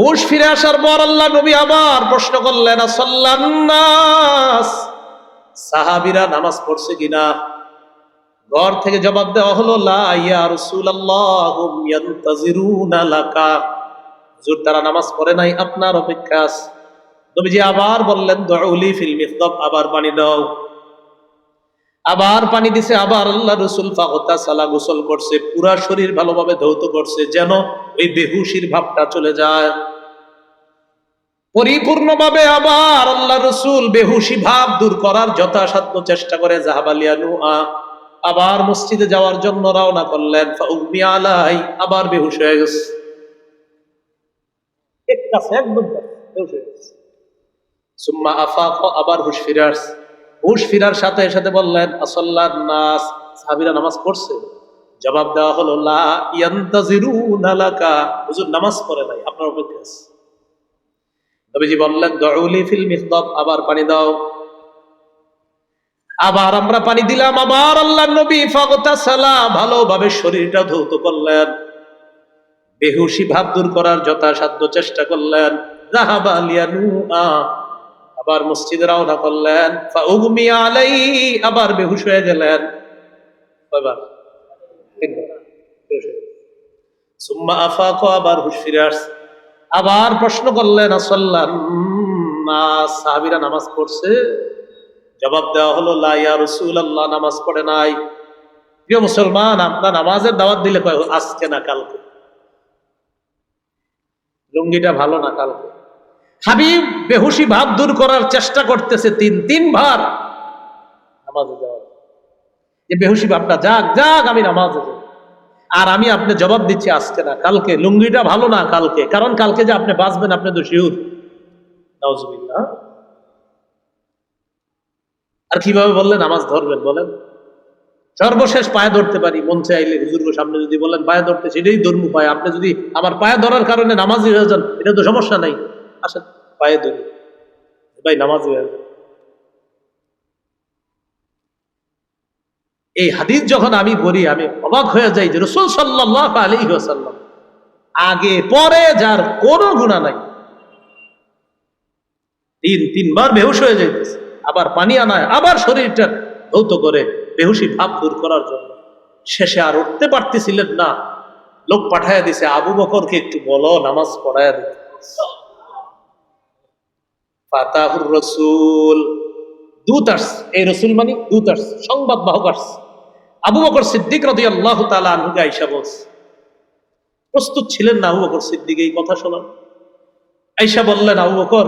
হুশ ফিরে আসার পর আল্লাহ নবী আবার প্রশ্ন করলেন আসাল্লান্নাস সাহাবিরা নামাজ পড়ছে কিনা? ঘর থেকে জবাব দেওয়া হলো হুজুর, তারা নামাজ পড়ে নাই, আপনার অপেক্ষা আছে। নবীজি আবার বললেন, দুউলি ফিল মিসদাব আবার পানি দাও। আবার পানি দিছে আবার আল্লাহ রসুল ফাগতা সালা গোসল করছে পুরা শরীর ভালোভাবে ধৌত করছে যেন ওই বেহুশির ভাবটা চলে যায়। পরিপূর্ণভাবে আবার আল্লাহ রসুল বেহুশি ভাব দূর করার যথাসাধ্য চেষ্টা করে জাহাবালিয়ানু আবার মসজিদে যাওয়ার জন্য রওনা করলেন আলাই আবার বেহুশ হয়ে গেছে। এক কাছে একদম বেহুশ হয়ে গেছে। সুম্মা আফাক আবার হুশ ফিরে আসছে। হুশ ফিরার সাথে সাথে বললেন আসল্লার নাস। সাহাবিরা নামাজ পড়ছে। জবাব দেওয়া হলো, লা হুজুর নামাজ পড়ে নাই, আপনার অপেক্ষা আছে। নবীজি বললেন দউলি ফিল আবার পানি দাও। আবার আমরা পানি দিলাম, আবার আল্লাহ নবী ফাগতা সালা ভালোভাবে শরীরটা ধৌত করলেন। বেহুশি ভাব দূর করার যথাসাধ্য চেষ্টা করলেন। আবার মসজিদে রওনা করলেন। আবার বেহুশ হয়ে গেলেন। আবার হুশ ফিরে আসছে। আবার প্রশ্ন করলেন আসল্লান সাহাবিরা নামাজ পড়ছে? জবাব দেওয়া হলো, লা ইয়া রাসূলুল্লাহ, নামাজ পড়ে নাই। প্রিয় মুসলমান, আপনার নামাজের দাওয়াত দিলে কয়, আজকে না কালকে? লুঙ্গিটা ভালো না কালকে? হাবিব বেহুশি ভাব দূর করার চেষ্টা করতেছে তিন তিনবার নামাজে যাওয়ার। যে বেহুশি ভাবটা যাক যাক আমি নামাজে যাই। আর আমি আপনি জবাব দিচ্ছি আজকে না কালকে। লুঙ্গিটা ভালো না কালকে? কারণ কালকে যে আপনি বাঁচবেন আপনি তো শিউর আর কীভাবে বললেন নামাজ ধরবেন বলেন? সর্বশেষ পায়ে ধরতে পারি মন চাইলে। হুজুর সামনে যদি বলেন পায়ে ধরতে সেটাই ধর্ম পায়। আপনি যদি আমার পায়ে ধরার কারণে নামাজি হয়ে যান এটা তো সমস্যা নাই। আসেন পায়ে ধরি। ভাই, নামাজি হয়ে এই হাদিস যখন আমি পড়ি, আমি অবাক হয়ে যাই যে রসুল সাল্লাহ আলী সাল্লাম আগে, পরে যার কোনো গুণা নাই। তিন, তিনবার বেহুশ হয়ে যাইতেছে। আবার পানি আনায়, আবার শরীরটা ধৌত করে বেহুশি ভাব দূর করার জন্য। শেষে আর উঠতে পারতেছিলেন না। লোক পাঠায় দিছে, আবু বকরকে একটু বলো, নামাজ পড়ায় দিতে। ফাতাহুর রসুল। দূত এই রসুল মানে দূত সংবাদ বাহক আবু বকর সিদ্দিক রদি আল্লাহ তালা আইসা প্রস্তুত ছিলেন না আবু বকর সিদ্দিক এই কথা শোনার? আইসা বললেন, আবু বকর,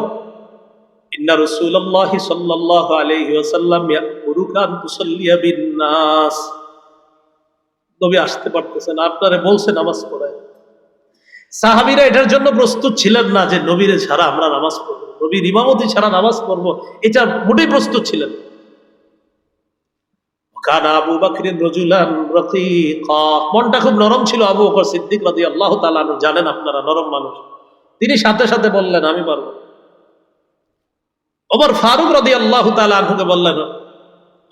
ইন্না রাসূলুল্লাহি সাল্লাল্লাহু আলাইহি ওয়াসাল্লাম ইয়াকুরুকা আন তুসাল্লিয়া বিন-নাস। নবী আসতে পারতেছেন, আপনারে বলছেন নামাজ পড়ায়। সাহাবীরা এটার জন্য প্রস্তুত ছিলেন না যে নবীরে ছাড়া আমরা নামাজ পড়ব, নবীর ইমামতি ছাড়া নামাজ পড়ব, এটা মোটেই প্রস্তুত ছিলেন মনটা খুব নরম ছিল আবু বকর সিদ্দিক রাদিয়াল্লাহু তাআলা আনহু। জানেন আপনারা, নরম মানুষ। তিনি সাথে সাথে বললেন, আমি পারব ওমর ফারুক রাদি আল্লাহ আনহুকে বললেন,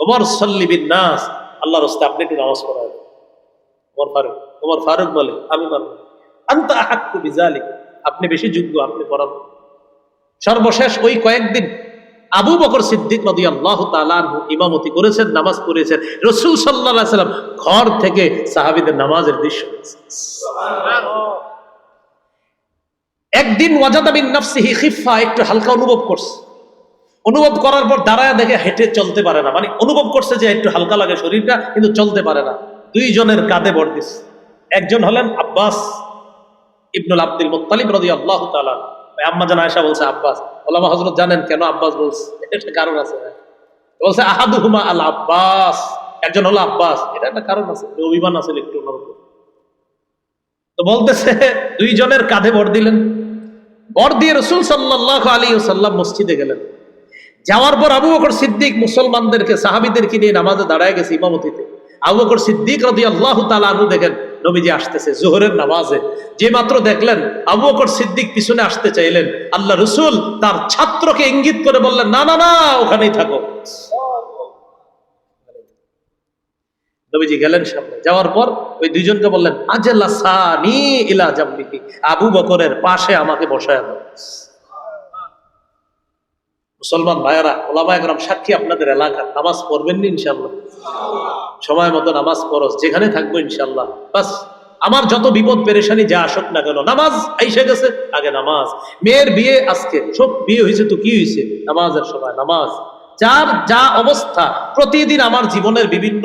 ওমর সল্লি বিন নাস আল্লাহর রাস্তে আপনি একটু নামাজ পড়ায় ওমর ফারুক ওমর ফারুক বলে, আমি পারব আন্ত আহাক্কু বিজালিক। আপনি বেশি যোগ্য, আপনি পড়ান সর্বশেষ ওই কয়েকদিন আবু বকর সিদ্দিক নদী আল্লাহ তালু ইমামতি করেছেন, নামাজ পড়েছেন। রসুল সাল্লাহ সাল্লাম ঘর থেকে সাহাবিদের নামাজের দৃশ্য একদিন ওয়াজাদাবিন নফসিহি খিফা একটু হালকা অনুভব করছে। অনুভব করার পর দাঁড়ায় দেখে হেঁটে চলতে পারে না। মানে অনুভব করছে যে একটু হালকা লাগে শরীরটা, কিন্তু চলতে পারে না। দুইজনের কাঁধে বর দিস একজন হলেন আব্বাস ইবনুল আব্দুল মুত্তালিব রদি আল্লাহ তালা আম্মা জান আয়সা বলছে, আব্বাস, ওলামা হজরত জানেন কেন আব্বাস বলছে? এটা কারণ আছে বলছে, আহাদুহুমা আল আব্বাস। একজন হলো আব্বাস, এটা একটা কারণ আছে অভিমান আছে একটু অন্যরকম তো বলতেছে, দুইজনের কাঁধে বর দিলেন। বর দিয়ে রসুল সাল্লাহ আলী সাল্লাম মসজিদে গেলেন। যাওয়ার পর আবু বকর সিদ্দিক মুসলমানদেরকে, সাহাবিদেরকে নিয়ে নামাজে দাঁড়ায় গেছে ইমামতিতে। আবু বকর সিদ্দিক রদি আল্লাহ তালু দেখেন নবীজি আসতেছে, জোহরের নামাজে। যে মাত্র দেখলেন, আবু বকর সিদ্দিক পিছনে আসতে চাইলেন, আল্লাহ রসুল তার ছাত্রকে ইঙ্গিত করে বললেন, না না না, ওখানেই থাকো। নবীজি গেলেন সামনে। যাওয়ার পর ওই দুইজনকে বললেন আজেলা সানি ইলা আবু বকরের পাশে আমাকে বসায় দাও। মুসলমান ভাইয়ারা, ওলামা একরাম, সাক্ষী আপনাদের এলাকার নামাজ পড়বেন নি ইনশাল্লাহ সময় মতো নামাজ পড়স যেখানে থাকব ইনশাল্লাহ বাস, আমার যত বিপদ পেরেশানি যা আসুক না কেন, নামাজ আইসে গেছে, আগে নামাজ। মেয়ের বিয়ে আজকে, সব বিয়ে হয়েছে তো কি হয়েছে? নামাজের সময়, নামাজ। যার যা অবস্থা, প্রতিদিন আমার জীবনের বিভিন্ন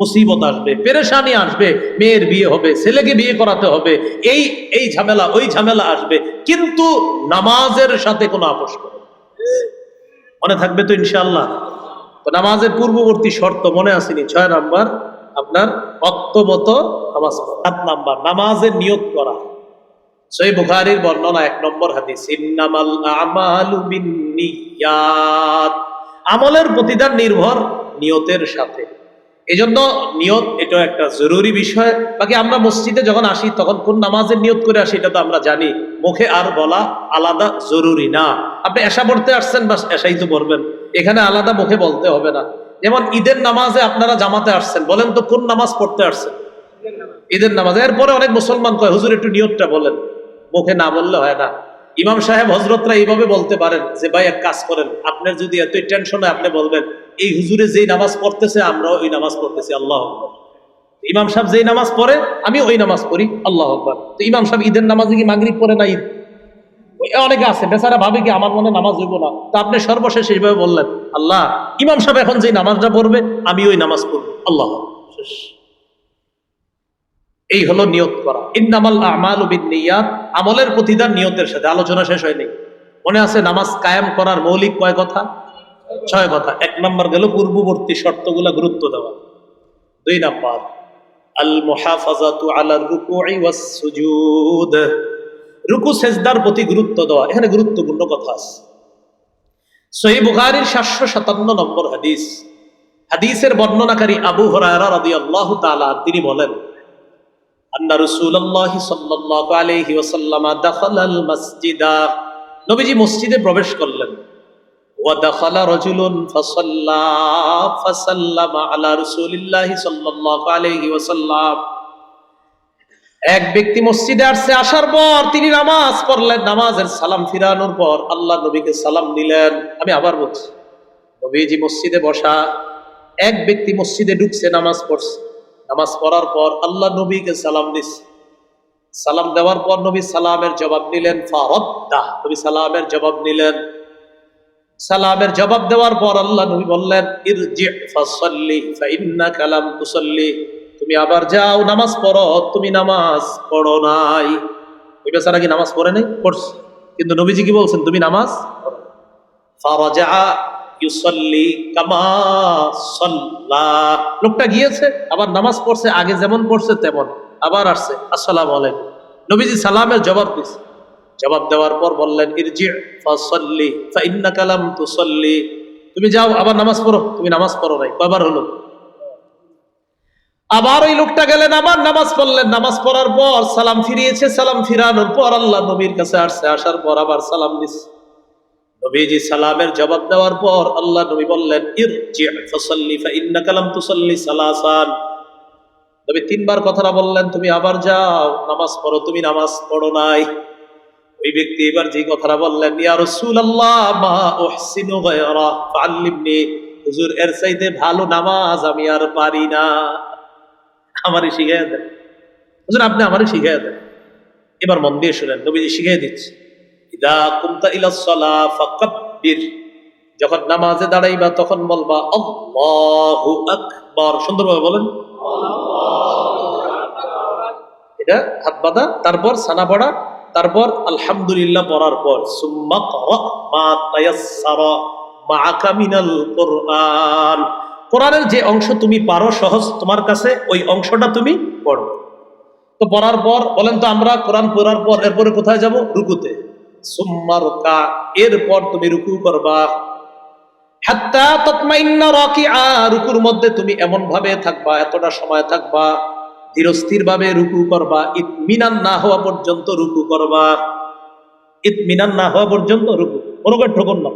মুসিবত আসবে, পেরেশানি আসবে, মেয়ের বিয়ে হবে, ছেলেকে বিয়ে করাতে হবে, এই এই ঝামেলা, ওই ঝামেলা আসবে। কিন্তু নামাজের সাথে কোনো আপোষ করে। মনে থাকবে তো ইনশাল্লাহ তো নামাজের পূর্ববর্তী শর্ত মনে আসেনি, ছয় নাম্বার, আপনার অক্তমত নামাজ সাত নাম্বার, নামাজের নিয়োগ করা। সেই বুখারির বর্ণনা এক নম্বর হাদিস আমলের প্রতিদান নির্ভর নিয়তের সাথে। এজন্য নিয়ত এটা একটা জরুরি বিষয়। বাকি আমরা মসজিদে যখন আসি, তখন কোন নামাজের নিয়ত করে আসি, এটা তো আমরা জানি। মুখে আর বলা আলাদা জরুরি না। আপনি এসা পড়তে আসছেন বা এসাই তো পড়বেন। এখানে আলাদা মুখে বলতে হবে না। যেমন ঈদের নামাজে আপনারা জামাতে আসছেন, বলেন তো কোন নামাজ পড়তে আসছেন? ঈদের নামাজ। এরপরে অনেক মুসলমান কয়, হুজুর, একটু নিয়তটা বলেন। মুখে না বললে হয় না। ইমাম সাহেব হজরতরা এইভাবে বলতে পারেন যে, ভাই, এক কাজ করেন, আপনার যদি এতই টেনশন হয় আপনি বলবেন, এই হুজুরে যেই নামাজ পড়তেছে, আমরাও ওই নামাজ পড়তেছি, আল্লাহ ইমাম সাহেব যেই নামাজ পড়ে, আমি ওই নামাজ পড়ি, আল্লাহ আকবর। তো ইমাম সাহেব ঈদের নামাজে কি মাগরিব পড়ে না ঈদ? অনেকে আছে, বেচারা ভাবে কি আমার মনে নামাজ হইব না। তো আপনি সর্বশেষ এইভাবে বললেন, আল্লাহ, ইমাম সাহেব এখন যেই নামাজটা পড়বে, আমি ওই নামাজ পড়ব, আল্লাহ শেষ এই হলো নিয়ত করা। ইন্নামাল আমাল নিয়াত আমলের প্রতিদান নিয়তের সাথে। আলোচনা শেষ হয়নি। মনে আছে নামাজ কায়েম করার মৌলিক কয় কথা? ছয় কথা। এক নম্বর গেল পূর্ববর্তী শর্তগুলা গুরুত্ব দেওয়া। দুই নাম্বার আল মুহাফাজাতু আলা রুকুই ওয়াস সুজুদ রুকু সেজদার প্রতি গুরুত্ব দেওয়া। এখানে গুরুত্বপূর্ণ কথা আছে। সহি বুখারীর সাতশো সাতান্ন নম্বর হাদিস। হাদিসের বর্ণনাকারী আবু হরায়রা রাদিয়াল্লাহু তাআলা তিনি বলেন এক ব্যক্তি মসজিদে আসছে, আসার পর তিনি নামাজ পড়লেন। নামাজের সালাম ফিরানোর পর আল্লাহ নবীকে সালাম দিলেন। আমি আবার বলছি, নবীজি মসজিদে বসা, এক ব্যক্তি মসজিদে ঢুকছে, নামাজ পড়ছে। নামাজ পড়ার পর আল্লাহ নবীকে সালাম দিচ্ছে সালাম দেওয়ার পর নবী সালামের জবাব নিলেন, ফারদ্দা। নবী সালামের জবাব নিলেন। সালামের জবাব দেওয়ার পর আল্লাহ নবী বললেন, ইরজি ফাসাল্লি, ফাইন্নাকা লাম তুসাল্লি। তুমি আবার যাও, নামাজ পড়ো। তুমি নামাজ পড়ো নাই। ওই বেচারা কি নামাজ পড়ে নাই? পড়ছে। কিন্তু নবীজি কি বলছেন, তুমি নামাজ। ফারাজা লোকটা গিয়েছে, আবার নামাজ পড়ছে, আগে যেমন পড়ছে তেমন, আবার আসছে। আসসালামু আলাইকুম। নবীজি সালামের জবাব দিছে জবাব দেওয়ার পর বললেন, ইরজি তুসাল্লি। তুমি যাও, আবার নামাজ পড়ো। তুমি নামাজ পড়ো নাই, কয়বার হলো? আবার ওই লোকটা গেলেন, আবার নামাজ পড়লেন। নামাজ পড়ার পর সালাম ফিরিয়েছে, সালাম ফিরানোর পর আল্লাহ নবীর কাছে আসছে। আসার পর আবার সালাম দিচ্ছে। নবীজি সালামের জবাব দেওয়ার পর আল্লাহ নবী বললেন, ইরজি ফাসাল্লি, ফাইন্নাকা লাম তুসাল্লি সালাসান। নবী তিনবার কথাটা বললেন, তুমি আবার যাও, নামাজ পড়ো, তুমি নামাজ পড়ো নাই। ওই ব্যক্তি এবার যে কথাটা বললেন, ইয়া রাসূলুল্লাহ, মা উহসিনু গায়রা, ফাআল্লিমনি। হুজুর, এর চাইতে ভালো নামাজ আমি আর পারি না। আমারে শিখাইয়া দেন। হুজুর, আপনি আমারে শিখাইয়া দেন। এবার মন দিয়ে শুনেন, নবীজি শিখাই দিচ্ছে। যখন নামাজে দাঁড়াইবা তখন বলবা আকবার সুন্দরভাবে বলেন। এটা হাত বাঁধা, তারপর সানা পড়া, তারপর আলহামদুলিল্লাহ পড়ার পর মা কোরআন কোরআনের যে অংশ তুমি পারো সহজ, তোমার কাছে ওই অংশটা তুমি পড়ো। তো পড়ার পর, বলেন তো আমরা কোরআন পড়ার পর এরপরে কোথায় যাব? রুকুতে। এরপর তুমি রুকু করবা। রুকুর মধ্যে তুমি এমন ভাবে থাকবা, এতটা সময় থাকবা ধীরস্থির ভাবে রুকু করবা। ইতমিনান না হওয়া পর্যন্ত রুকু করবা। ইতমিনান না হওয়া পর্যন্ত রুকু। কোনো করে না।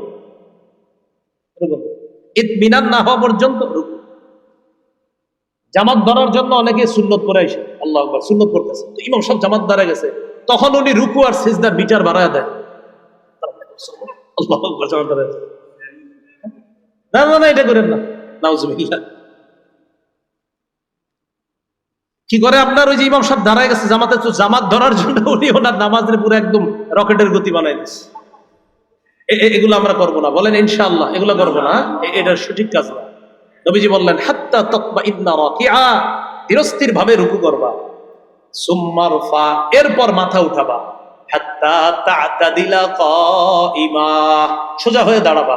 ইতমিনান না হওয়া পর্যন্ত রুকু। জামাত ধরার জন্য অনেকে সুন্নত পরে আসে। আল্লাহ সুন্নত করতেছে ইমাম সব জামাত ধরে গেছে। তখন উনি রুকু আর সিজদার বিচার বাড়ায় দেয়। না না না, এটা করেন না। কি করে আপনার ওই যে ইমাম সাহেব দাঁড়ায় গেছে জামাতে, তো জামাত ধরার জন্য উনি ওনার নামাজের পুরো একদম রকেটের গতি বানাই দিচ্ছে এগুলো আমরা করব না। বলেন, ইনশাআল্লাহ, এগুলো করব না। এটা সঠিক কাজ না। নবীজি বললেন, হাত্তা ধীরস্থির ভাবে রুকু করবা। এরপর মাথা উঠাবা। সোজা হয়ে দাঁড়াবা।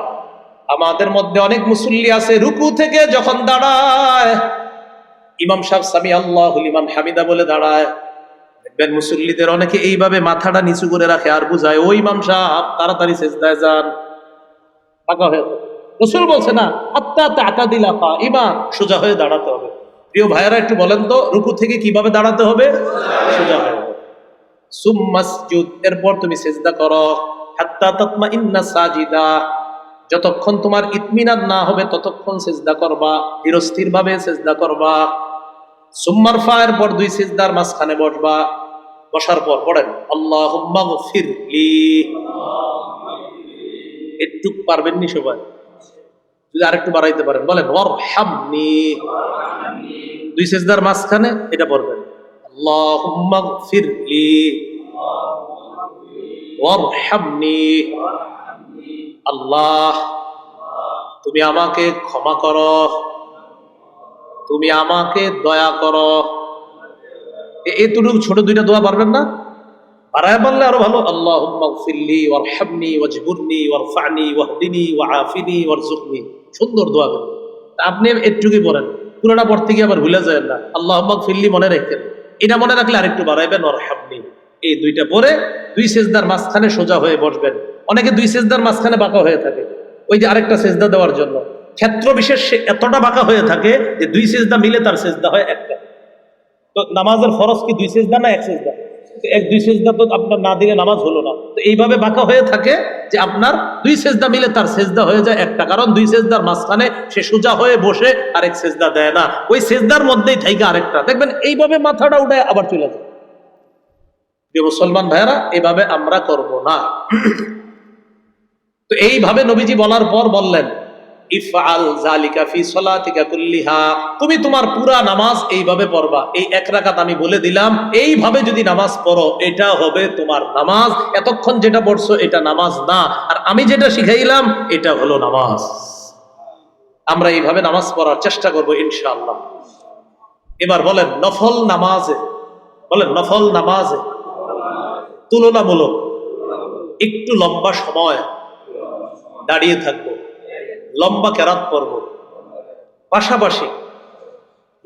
আমাদের মধ্যে অনেক মুসল্লি আছে, রুকু থেকে যখন দাঁড়ায়, ইমাম সাহেব সামি লিমান হামিদা বলে দাঁড়ায়। দেখবেন মুসল্লিদের অনেকে এইভাবে মাথাটা নিচু করে রাখে, আর বুঝায় ওই ইমাম সাহেব, তাড়াতাড়ি যান। ফাঁকা হয়ে রসুল বলছে না আত্মা টাকা দিলা পা ইমা সোজা হয়ে দাঁড়াতে হবে। প্রিয় ভাইয়ারা, একটু বলেন তো, রুকু থেকে কীভাবে দাঁড়াতে হবে? সোজা হয়ে সুম্মাসজুদ, এরপর তুমি সেজদা করো। হাত্তা তাতমা ইন্না সাজিদা। যতক্ষণ তোমার ইতমিনান না হবে, ততক্ষণ সেজদা করবা। ধীরস্থির সেজদা করবা। সুম্মার ফায়ের পর দুই সেজদার মাঝখানে বসবা। বসার পর পড়েন আল্লাহ ফিরলি একটু পারবেননি সবাই? যদি আরেকটু বাড়াইতে পারেন, বলেন ওর হামনি দুই সেজদার মাঝখানে এটা পড়বেন ওর আল্লাহ, তুমি আমাকে ক্ষমা করো। তুমি আমাকে দয়া করো। এতটুকু ছোট দুইটা দোয়া পারবেন না? পারায় পারলে আরও ভালো আল্লাহ ফিল্লি ওয়ারহামনি, ওয়াজবুরনি, ওয়ারফানি, ওয়াহদিনি ওয়াআফিনি ওয়ারজুকনি সুন্দর দোয়া তা আপনি একটুকুই পড়েন। পুরোটা পড়তে গিয়ে আবার ভুলে যায় না। আল্লাহ ফিল্লি মনে রাখেন। এটা মনে রাখলে আরেকটু বাড়াইবেন, ওয়ারহামনি। এই দুইটা পরে দুই সেজদার মাঝখানে সোজা হয়ে বসবেন। অনেকে দুই সেজদার মাঝখানে বাঁকা হয়ে থাকে। ওই যে আরেকটা সেজদা দেওয়ার জন্য। ক্ষেত্র বিশেষ সে এতটা বাঁকা হয়ে থাকে যে দুই সেজদা মিলে তার সেজদা হয় একটা। তো নামাজের ফরজ কি দুই সেজদা না এক সেজদা? এক দুই সেজদা তো আপনার না দিলে নামাজ হলো না। তো এইভাবে বাঁকা হয়ে থাকে যে আপনার দুই সেজদা মিলে তার সেজদা হয়ে যায় একটা। কারণ দুই সেজদার মাঝখানে সে সোজা হয়ে বসে আরেক সেজদা দেয় না। ওই সেজদার মধ্যেই থাকে আরেকটা। দেখবেন এইভাবে মাথাটা উঠে আবার চলে যায়। প্রিয় মুসলমান ভাইয়ারা, এভাবে আমরা করব না। তো এইভাবে নবীজি বলার পর বললেন ইফআল জালিকা ফি সলাতিকা কুল্লিহা। তুমি তোমার পুরা নামাজ এইভাবে পড়বা। এই এক রাকাত আমি বলে দিলাম, এইভাবে যদি নামাজ পড়ো, এটা হবে তোমার নামাজ। এতক্ষণ যেটা পড়ছো, এটা নামাজ না। আর আমি যেটা শিখাইলাম, এটা হলো নামাজ। আমরা এইভাবে নামাজ পড়ার চেষ্টা করব ইনশাআল্লাহ। এবার বলেন, নফল নামাজে, বলেন, নফল নামাজে তুলনামূলক একটু লম্বা সময় দাঁড়িয়ে থাকব। লম্বা কেরাত পড়ব পাশাপাশি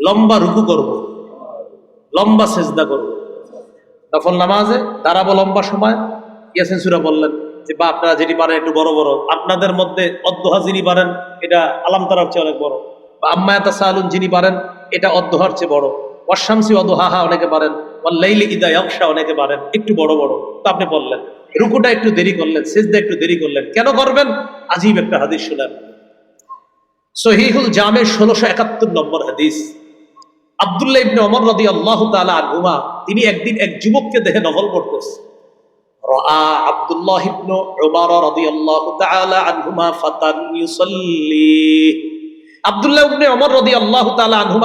লম্বা রুকু করব, লম্বা সেজদা করব। নফল নামাজে দাঁড়াবো লম্বা সময়। ইয়াসিন সুরা বললেন যে, বা, আপনারা যেটি পারেন একটু বড় বড়। আপনাদের মধ্যে অদ্দোহা যিনি পারেন, এটা আলাম তারার চেয়ে অনেক বড়। বা আম্মায়াতা সালুন যিনি পারেন, এটা অদ্দোহার চেয়ে বড়। ওয়াশামসি অদোহাহা অনেকে পারেন ওয়াল্লাইলি ইদা ইয়াকশা অনেকে পারেন, একটু বড় বড়। তো আপনি বললেন, রুকুটা একটু দেরি করলেন, সেজদা একটু দেরি করলেন, কেন করবেন? আজীব একটা হাদিস শুনেন। সহিহুল জামে ষোলোশো একাত্তর নম্বর হাদিস। আব্দুল্লাহ ইবনে ওমর রাদি আল্লাহ তাআলা আনহুমা, তিনি একদিন এক যুবককে দেখে নভল পড়তেছে।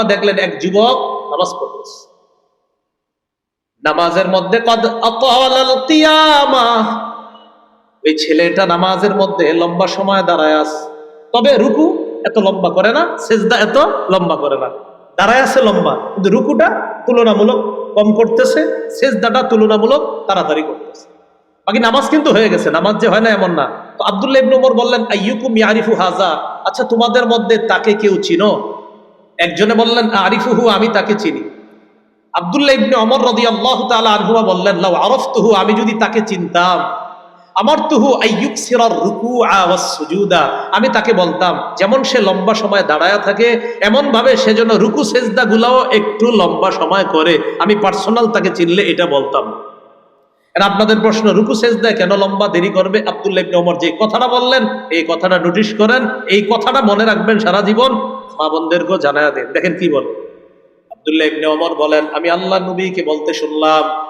দেখলেন এক যুবক নামাজ নামাজের মধ্যে ওই ছেলেটা নামাজের মধ্যে লম্বা সময় দাঁড়ায় আছে। তবে রুকু এত লম্বা করে না, সেজদা এত লম্বা করে না। দাঁড়ায় আছে লম্বা, কিন্তু রুকুটা তুলনামূলক কম করতেছে, সেজদাটা তুলনামূলক তাড়াতাড়ি করতেছে। বাকি নামাজ কিন্তু হয়ে গেছে, নামাজ যে হয় না এমন না। তো আব্দুল্লাহ ইবনে ওমর বললেন, আইয়ুকুম ইয়ারিফু হাজা আচ্ছা তোমাদের মধ্যে তাকে কেউ চিনো? একজনে বললেন, আরিফুহু, আমি তাকে চিনি। আব্দুল্লাহ ইবনে ওমর রাদিয়াল্লাহু তাআলা আনহুমা বললেন, লাউ আরাফতুহু, আমি যদি তাকে চিনতাম আমার তুহু আইয়ুক সিরার রুকু সুজুদা। আমি তাকে বলতাম, যেমন সে লম্বা সময় দাঁড়ায়া থাকে এমন ভাবে সে যেন রুকু সেজদা গুলাও একটু লম্বা সময় করে। আমি পার্সোনাল তাকে চিনলে এটা বলতাম। আর আপনাদের প্রশ্ন, রুকু সেজদায় কেন লম্বা দেরি করবে? আব্দুল্লাহ ইবনে ওমর যে কথাটা বললেন, এই কথাটা নোটিশ করেন, এই কথাটা মনে রাখবেন সারা জীবন। মা জানায়া দেন। দেখেন কি বলে। আব্দুল্লাহ ইবনে ওমর বলেন, আমি আল্লাহ নবীকে বলতে শুনলাম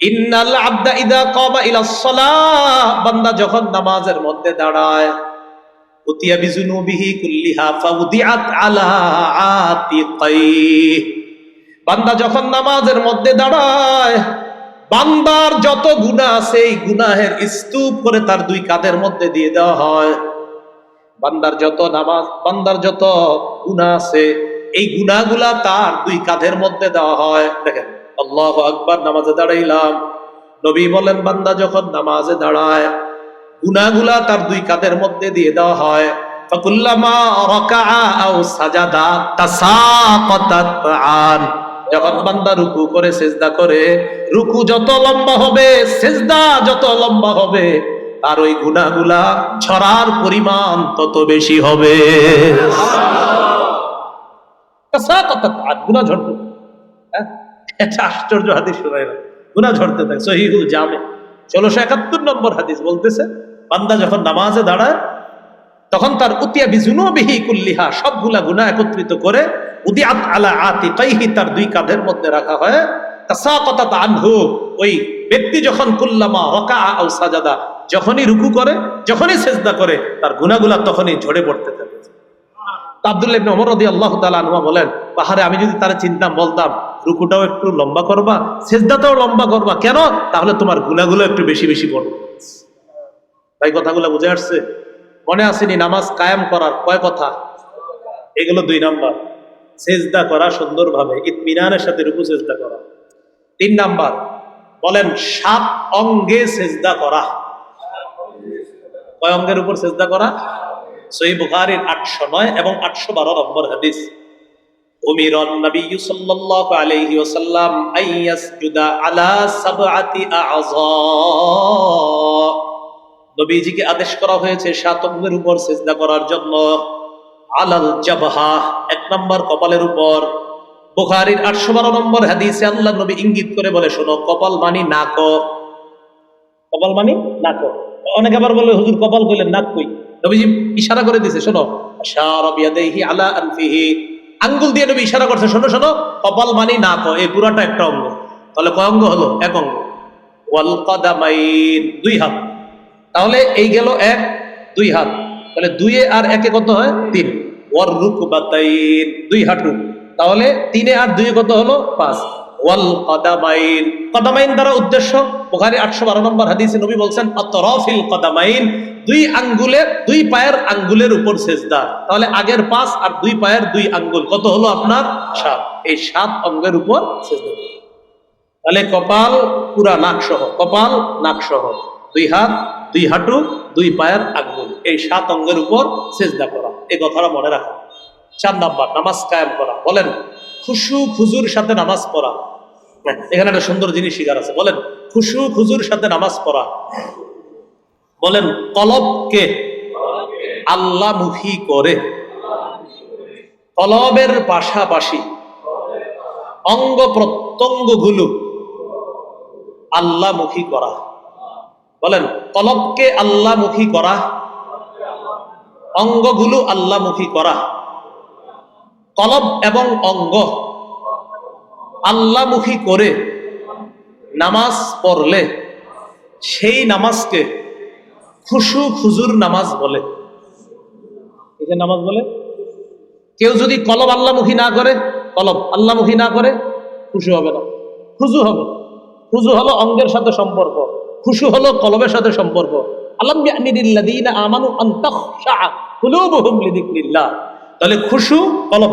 ইন্নাল আবদা ইদা কাবা ইলা বান্দা যখন নামাজের মধ্যে দাঁড়ায়, উতিয়া বিজুনুবিহি কুল্লিহা ফাউদিআত আলা আতিকাই বান্দা যখন নামাজের মধ্যে দাঁড়ায়, বান্দার যত গুনাহ আছে, এই গুনাহের স্তূপ করে তার দুই কাঁধের মধ্যে দিয়ে দেওয়া হয়। বান্দার যত নামাজ, বান্দার যত গুণা আছে, এই গুণাগুলা তার দুই কাঁধের মধ্যে দেওয়া হয়। দেখেন আল্লাহ আকবার, নামাজে দাঁড়াইলাম নবী বলেন বান্দা যখন নামাজে দাঁড়ায় গুণাগুলা তার দুই কাঁধের মধ্যে দিয়ে দেওয়া হয় যখন রুকু যত লম্বা হবে, সেজদা যত লম্বা হবে আর ওই গুণাগুলা ছড়ার পরিমাণ তত বেশি হবে থাকে। হ্যাঁ? এটা আশ্চর্য হাদিস শোনাই না। গুনাহ ঝরতে থাকে। সহিহুল জামে। ষোলোশো একাত্তর নম্বর হাদিস বলতেছে, বান্দা যখন নামাজে দাঁড়ায়, তখন তার উতিয়া বিজুনো বিহি কুল্লিহা, সবগুলা গুনাহ একত্রিত করে উদিয়াত আলা আতি তার দুই কাঁধের মধ্যে রাখা হয়। আনহু, ওই ব্যক্তি যখন কুল্লামা রকা আও সাজাদা, যখনই রুকু করে, যখনই সেজদা করে, তার গুনাহগুলা তখনই ঝরে পড়তে থাকে। আব্দুল্লাহ ইবনে ওমর রাদিয়াল্লাহু তাআলা বলেন পাহাড়ে আমি যদি তারা চিন্তাম, বলতাম, রুকুটাও একটু লম্বা করবা, সেজদাটাও লম্বা করবা, কেন? তাহলে তোমার গুনাহগুলো একটু বেশি বেশি পড়বে ভাই, কথাগুলো বুঝে আসছে? মনে আসেনি, নামাজ কায়েম করার কয় কথা? এগুলো দুই নাম্বার। সেজদা করা সুন্দরভাবে, ইতমিনানের সাথে রুকু সেজদা করা। তিন নাম্বার, বলেন, সাত অঙ্গে সেজদা করা। কয় অঙ্গের উপর সেজদা করা? সহি বুখারীর আটশো নয় এবং আটশো বারো নম্বর হাদিস أمر النبي صلى الله عليه وسلم أن يسجد على سبعة أعضاء নবীজিকে আদেশ করা হয়েছে সাত অঙ্গের উপর সেজদা করার জন্য আলাল জাবহা এক নম্বর কপালের উপর বুখারীর আটশো বারো নম্বর হাদিসে আল্লাহ নবী ইঙ্গিত করে বলে শোনো কপাল মানি নাক কপাল মানি নাক অনেকে আবার বলে হুজুর কপাল কইলেন নাক কই নবীজি ইশারা করে দিছে, শোনো। আলা আনফিহি। আঙ্গুল দিয়ে নবী ইশারা করছে, শোনো শোনো। কপাল মানি নাক এই পুরাটা একটা অঙ্গ। তাহলে কয় অঙ্গ হলো? এক অঙ্গ। ওয়াল কাদামাইন, দুই হাত। তাহলে এই গেল এক, দুই হাত। তাহলে দুইয়ে আর একে কত হয়? তিন। ওয়ার রুকবাতাইন, দুই হাঁটু তাহলে তিনে আর দুইয়ে কত হলো? পাঁচ। ওয়াল কদামাইন। কদামাইন দ্বারা উদ্দেশ্য? বুখারী আটশো বারো নম্বর হাদিসে নবী বলছেন কদামাইন দুই আঙ্গুলের, দুই পায়ের আঙ্গুলের উপর সেজদা। তাহলে আগের পাঁচ আর দুই পায়ের দুই আঙ্গুল, কত হলো আপনার? সাত। এই সাত অঙ্গের উপর সেজদা। তাহলে কপাল পুরা নাক সহ কপাল নাক সহ দুই হাত, দুই হাঁটু, দুই পায়ের আঙ্গুল, এই সাত অঙ্গের উপর সেজদা করা। এই কথাটা মনে রাখা চার নাম্বার, নামাজ কায়েম করা। বলেন খুশু খুজুর সাথে নামাজ পড়া। এখানে একটা সুন্দর জিনিস শিকার আছে। বলেন, খুশু খুজুর সাথে নামাজ পড়া। বলেন কলবকে আল্লাহমুখী করে। কলবের পাশাপাশি অঙ্গ প্রত্যঙ্গগুলো আল্লাহমুখী করা। বলেন কলবকে আল্লাহমুখী করা? অঙ্গগুলো আল্লাহমুখী করা। কলব এবং অঙ্গ আল্লাহমুখী করে নামাজ পড়লে সেই নামাজকে খুশু খুজুর নামাজ বলে। নামাজ বলে? কেউ যদি কলব আল্লাহমুখী না করে, কলব আল্লাহমুখী না করে, খুশু হবে না। খুজু হবে। খুজু হলো অঙ্গের সাথে সম্পর্ক। খুশু হলো কলবের সাথে সম্পর্ক। তাহলে খুশু, কলব।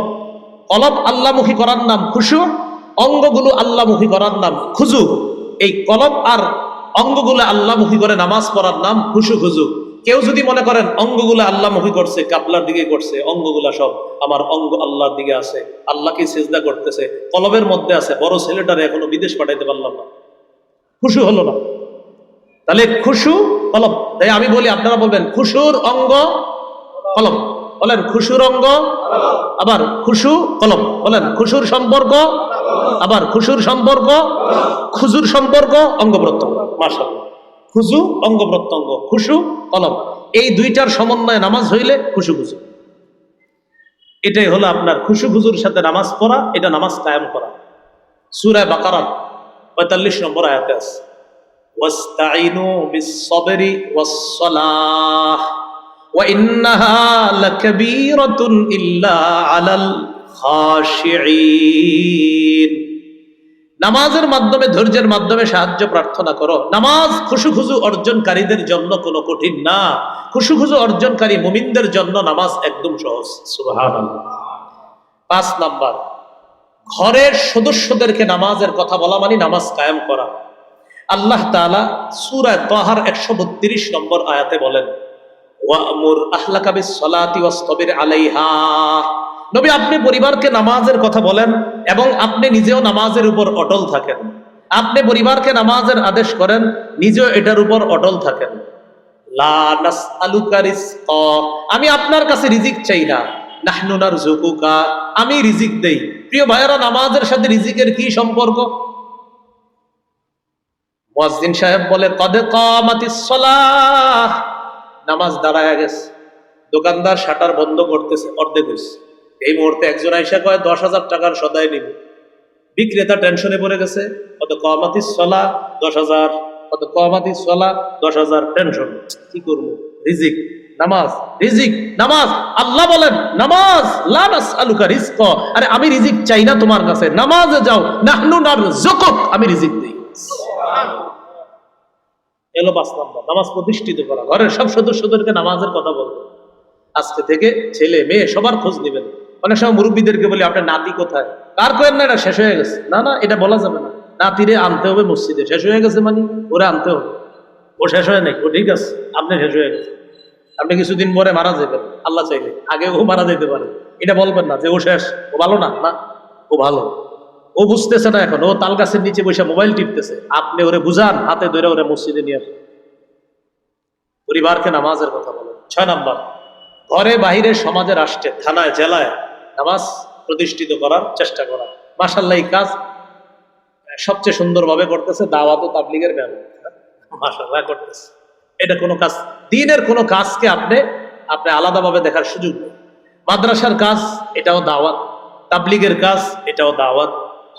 কলব আল্লাহমুখী করার নাম খুশু অঙ্গগুলো আল্লাহমুখী করার নাম খুজু। এই কলম আর অঙ্গগুলো আল্লাহমুখী করে নামাজ পড়ার নাম খুশু খুজু। কেউ যদি মনে করেন অঙ্গগুলো আল্লাহমুখী করছে কাবলার দিকে করছে, অঙ্গগুলা সব আমার অঙ্গ আল্লাহর দিকে আছে আল্লাহকে সেজদা করতেছে, কলমের মধ্যে আছে, বড় ছেলেটারে এখনও বিদেশ পাঠাইতে পারলাম না। খুশু হলো না। তাহলে খুশু কলম। তাই আমি বলি, আপনারা বলবেন, খুশুর অঙ্গ কলম। বলেন, খুশুর অঙ্গ আবার খুশু কলম। বলেন, খুশুর সম্পর্ক আবার খুশুর সম্পর্ক, খুজুর সম্পর্ক অঙ্গ প্রত্যঙ্গ মার্শাল খুজু অঙ্গ প্রত্যঙ্গ খুশু, কলম। এই দুইটার সমন্বয়ে নামাজ হইলে খুশু খুশু এটাই হলো আপনার খুশু খুজুর সাথে নামাজ পড়া, এটা নামাজ কায়েম করা। সুরায় বাকারাত পঁয়তাল্লিশ নম্বর আয়াতে আছে। খাশিঈন নামাজের মাধ্যমে, ধৈর্যের মাধ্যমে সাহায্য প্রার্থনা করো। নামাজ খুশু খুশু অর্জনকারীদের জন্য কোনো কঠিন না। খুশু খুশু অর্জনকারী মুমিনদের জন্য নামাজ একদম সহজ। পাঁচ নাম্বার, ঘরের সদস্যদেরকে নামাজের কথা বলা মানে নামাজ কায়েম করা। আল্লাহ তাআলা সূরায় তাহার একশো বত্রিশ নম্বর আয়াতে বলেন ওয়ামুর আহলাকা বিস সলাতি ওয়াসতাবির আলাইহা। নবী, আপনি পরিবারকে নামাজের কথা বলেন এবং আপনি নিজেও নামাজের উপর অটল থাকেন। আপনি পরিবারকে নামাজের আদেশ করেন, নিজেও এটার উপর অটল থাকেন। আমি আপনার কাছে রিজিক চাই না। নাহনুনার জুকুকা আমি রিজিক দেই। প্রিয় ভাইয়েরা, নামাজের সাথে রিজিকের কি সম্পর্ক? মুয়াজ্জিন সাহেব বলে, কদে নামাজ দাঁড়ায় গেছে। দোকানদার শাটার বন্ধ করতেছে, অর্ধেক হয়েছে এই মুহূর্তে একজন আইসা কয়, দশ হাজার টাকার সদাই নিব। বিক্রেতা টেনশনে পড়ে গেছে, কত কমাতি সলা, দশ হাজার, কত কমাতি সলা, দশ হাজার, টেনশন। কি করব? রিজিক, নামাজ। রিজিক, নামাজ? আল্লাহ বলেন, নামাজ লানাস আলুকা আরে আমি রিজিক চাই না তোমার কাছে, নামাজে যাও, নাহনু নার আমি রিজিক দেই। এলো পাঁচ নামাজ প্রতিষ্ঠিত করা, ঘরের সব সদস্যদেরকে নামাজের কথা বলব আজকে থেকে ছেলে, মেয়ে সবার খোঁজ নেবেন। অনেক সময় মুরব্বীদেরকে বলি, আপনার নাতি কোথায়? কার কেন না, এটা শেষ হয়ে গেছে। না না, এটা বলা যাবে না। নাতিরে আনতে হবে মসজিদে। শেষ হয়ে গেছে মানে? ওরে আনতে হবে। ও শেষ হয়ে নাই? ও ঠিক আছে, আপনি শেষ হয়ে গেছে। আপনি কিছুদিন পরে মারা যাবেন, আল্লাহ চাইলে। আগে ও মারা যেতে পারে। এটা বলবেন না যে ও শেষ। ও ভালো না? না, ও ভালো। ও বুঝতেছে না এখন, ও তাল গাছের নিচে বসে মোবাইল টিপতেছে। আপনি ওরে বুঝান, হাতে ধরে ওরে মসজিদে নিয়ে আসেন। পরিবারকে নামাজের কথা বলেন। ছয় নাম্বার, ঘরে বাহিরে সমাজে রাষ্ট্রে থানায়, জেলায়। নামাজ প্রতিষ্ঠিত করার চেষ্টা করা। মাসাল্লাহ এই কাজ সবচেয়ে সুন্দরভাবে করতেছে দাওয়াত ও তাবলিগের ব্যবস্থা। মাসাল্লাহ করতেছে। এটা কোনো কাজ, দিনের কোনো কাজকে আপনি আপনি আলাদাভাবে দেখার সুযোগ নেই। মাদ্রাসার কাজ, এটাও দাওয়াত। তাবলিগের কাজ, এটাও দাওয়াত।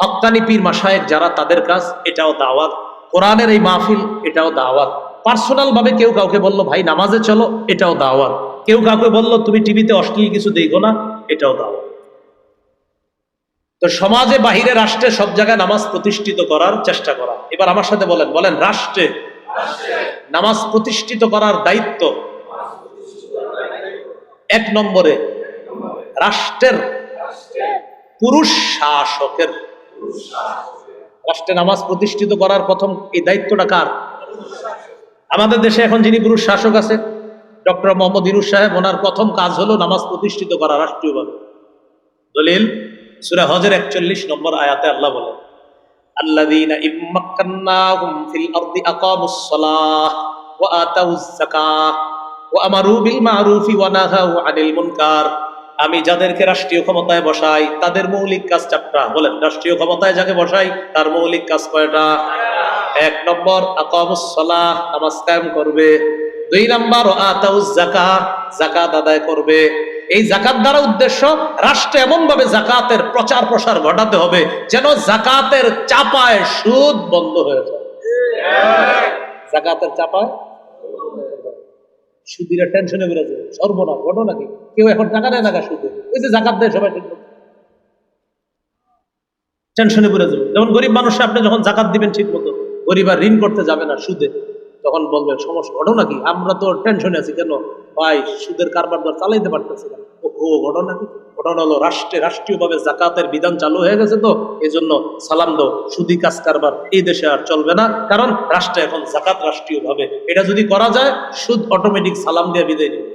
হক্কানি পীর মাসায়েক যারা, তাদের কাজ, এটাও দাওয়াত। কোরআনের এই মাহফিল, এটাও দাওয়াত। পার্সোনাল ভাবে কেউ কাউকে বলল, ভাই, নামাজে চলো, এটাও দাওয়াত। কেউ কাউকে বলল, তুমি টিভিতে অশ্লীল কিছু দেখো না, এটাও দাওয়াত। তো সমাজে বাহিরে রাষ্ট্রে সব জায়গায় নামাজ প্রতিষ্ঠিত করার চেষ্টা করা। এবার আমার সাথে বলেন বলেন, রাষ্ট্রে নামাজ প্রতিষ্ঠিত করার দায়িত্ব এক নম্বরে রাষ্ট্রের পুরুষ শাসকের। রাষ্ট্রে নামাজ প্রতিষ্ঠিত করার প্রথম এই দায়িত্বটা কার? আমাদের দেশে এখন যিনি পুরুষ শাসক আছে, ডক্টর মোহাম্মদ ইনুস সাহেব, ওনার প্রথম কাজ হলো নামাজ প্রতিষ্ঠিত করা রাষ্ট্রীয়ভাবে। দলিল সুরা হজের একচল্লিশ নম্বর আয়াতে আল্লাহ বলেন الذين إن مكناهم في الأرض أقاموا الصلاة وآتوا الزكاة وأمروا بالمعروف ونهوا عن المنكر আমি যাদেরকে রাষ্ট্রীয় ক্ষমতায় বসাই তাদের মৌলিক কাজ চারটা বলেন রাষ্ট্রীয় ক্ষমতায় যাকে বসাই তার মৌলিক কাজ কয়টা এক নম্বর আকামুস সালাহ নামাজ কায়েম করবে দুই নম্বর আতাউজ জাকাত জাকাত আদায় করবে এই জাকাত দ্বারা উদ্দেশ্য রাষ্ট্রে এমন ভাবে জাকাতের প্রচার প্রসার ঘটাতে হবে যেন জাকাতের চাপায় সুদ বন্ধ হয়ে যায়। জাকাতের চাপায় সুদিরা টেনশনে বেড়ে যাবে সর্বনাশ, ঘটনা কি? কেউ এখন টাকা নেয় সুদে। ওই যে জাকাত দেয় সবাই টেনশনে পড়ে যাবে যেমন গরিব মানুষে আপনি যখন জাকাত দিবেন ঠিক মতো, গরিব আর ঋণ করতে যাবে না সুদে। তখন বলবেন সমস্যা, ঘটনা কি? আমরা তো টেনশনে আছি কেন? ভাই, সুদের কারবার দর চালাইতে পারতেছি না। ও ঘটনা কি? ঘটনা হলো রাষ্ট্রে রাষ্ট্রীয়ভাবে জাকাতের বিধান চালু হয়ে গেছে তো এই জন্য সালাম দো সুদি কাজ কারবার এই দেশে আর চলবে না, কারণ রাষ্ট্রে এখন জাকাত রাষ্ট্রীয়ভাবে। এটা যদি করা যায়, সুদ অটোমেটিক সালাম দিয়ে বিদায় নেবে।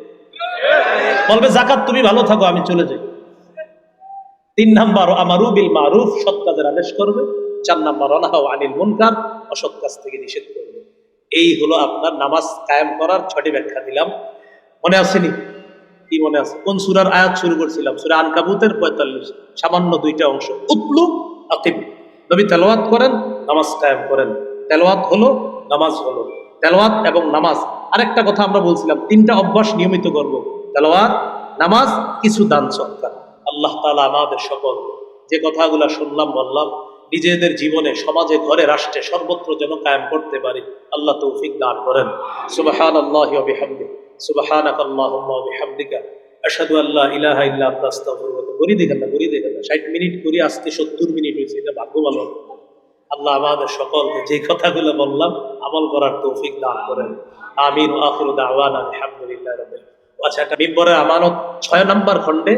বলবে, জাকাত তুমি ভালো থাকো, আমি চলে যাই। তিন নাম্বার, আমারু বিল মারুফ সৎ কাজের আদেশ করবে। চার নাম্বার, অনাহাও আনিল মুনকার অসৎ কাজ থেকে নিষেধ করবে। এই হলো আপনার নামাজ কায়েম করার ছটি ব্যাখ্যা দিলাম। মনে আসেনি? কি মনে আছে? কোন সুরার আয়াত শুরু করছিলাম? সুরা আনকাবুতের পঁয়তাল্লিশ, সামান্য দুইটা অংশ। উতলু আকিব নবী তেলাওয়াত করেন, নামাজ কায়েম করেন। তেলাওয়াত হলো, নামাজ হলো। তেলাওয়াত এবং নামাজ। আরেকটা কথা আমরা বলছিলাম, তিনটা অভ্যাস নিয়মিত করব। তেলাওয়াত, নামাজ, কিছু দান সৎকার। আল্লাহ তালা আমাদের সকল যে কথাগুলো শুনলাম, বললাম নিজেদের জীবনে, সমাজে, ঘরে, রাষ্ট্রে সর্বত্র যেন কায়েম করতে পারি। আল্লাহ তৌফিক দান করেন। সুবাহান আল্লাহ বিহামদি সুবাহানাক ইলাহা ইল্লা দেখেন না দেখেন না। 60 মিনিট করি, আজকে 70 মিনিট হয়েছে, এটা ভাগ্য ভালো আল্লাহ আমাদের সকলকে যে কথাগুলো বললাম, আমল করার তৌফিক দান করেন। আমিন। আখিরু দাওয়ানা আলহামদুলিল্লাহি আচ্ছা মিম্বরের আমানত নম্বর খণ্ডে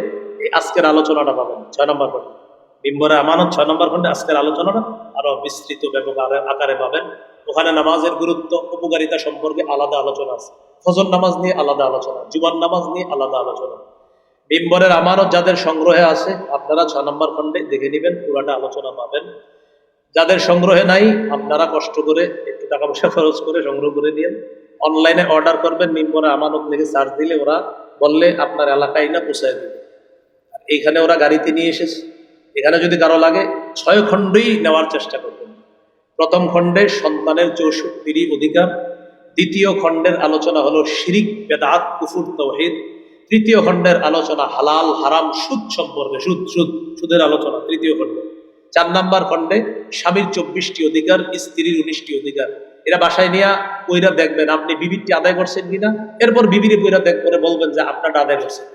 আজকের আলোচনাটা পাবেন। ছয় নম্বর খণ্ডে। মিম্বরে আমানত, ছয় নম্বর খন্ডে আজকের আলোচনাটা আরও বিস্তৃত ব্যাপক আকারে- পাবেন। ওখানে নামাজের গুরুত্ব, উপকারিতা সম্পর্কে আলাদা আলোচনা আছে। ফজর নামাজ নিয়ে আলাদা আলোচনা জুবান নামাজ নিয়ে আলাদা আলোচনা। মিম্বরের আমানত যাদের সংগ্রহে আছে, আপনারা ছয় নম্বর খন্ডে দেখে নেবেন, পুরাটা আলোচনা পাবেন। যাদের সংগ্রহে নাই, আপনারা কষ্ট করে একটু টাকা পয়সা খরচ করে সংগ্রহ করে নিন। অনলাইনে অর্ডার করবেন মিম্বরে আমানত লিখে চার্জ দিলে ওরা বললে আপনার এলাকায় না পৌঁছায় দেবে। আর এইখানে ওরা গাড়িতে নিয়ে এসেছে। এখানে যদি কারও লাগে, ছয় খণ্ডই নেওয়ার চেষ্টা করবেন। প্রথম খণ্ডে সন্তানের চৌষট্টির অধিকার, দ্বিতীয় খণ্ডের আলোচনা হলো শিরিক, বেদাত, কুফুর তৌহিদ তৃতীয় খণ্ডের আলোচনা হালাল, হারাম, সুদ সম্পর্কে, সুদ সুদ, সুদের আলোচনা, তৃতীয় খণ্ডে। চার নাম্বার খণ্ডে স্বামীর চব্বিশটি অধিকার, স্ত্রীর উনিশটি অধিকার। এরা বাসায় নিয়ে ওইরা দেখবেন, আপনি বিবিরটি আদায় করছেন কিনা? এরপর বিবিরে বইরা দেখ করে বলবেন যে আপনারটা আদায় করছেন।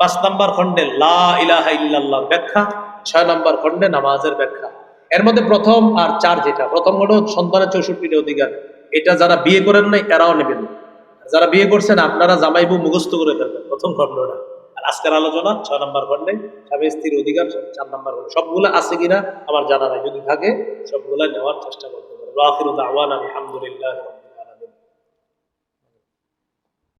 পাঁচ নাম্বার খণ্ডে লা ইলাহা ইল্লাল্লাহর ব্যাখ্যা ছয় নাম্বার খণ্ডে নামাজের ব্যাখ্যা। এর মধ্যে প্রথম আর চার যেটা। প্রথম হলো সন্তানের চৌষট্টির অধিকার। এটা যারা বিয়ে করেন নাই, এরাও নেবেন যারা বিয়ে করছেন, আপনারা জামাইবু মুখস্থ করে ফেলবেন। প্রথম খণ্ডটা আর আজকের আলোচনা ছয় নম্বর খণ্ডে, স্বামী স্ত্রীর অধিকার, চার নম্বর সবগুলো আছে কিনা, আমার জানা নাই। যদি থাকে সবগুলা নেওয়ার চেষ্টা করতে পারব আলহামদুলিল্লাহ।